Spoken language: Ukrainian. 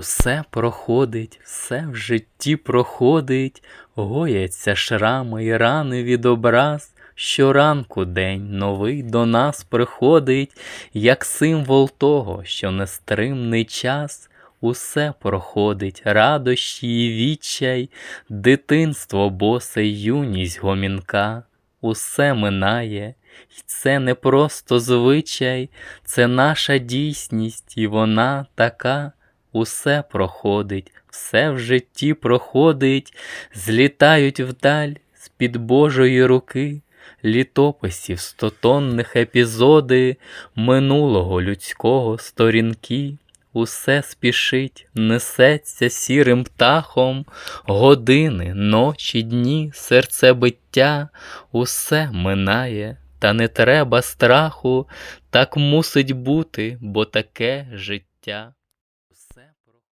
Все проходить, все в житті проходить, гояться шрами і рани від образ. Щоранку день новий до нас приходить, як символ того, що нестримний час. Усе проходить, радощі і відчай, дитинство босе, юність гомінка, усе минає, й це не просто звичай, це наша дійсність, і вона така. Усе проходить, все в житті проходить, злітають вдаль з-під Божої руки, літописів стотонних епізоди минулого людського сторінки. Усе спішить, несеться сірим птахом, години, ночі, дні, серцебиття, усе минає, та не треба страху, так мусить бути, бо таке життя все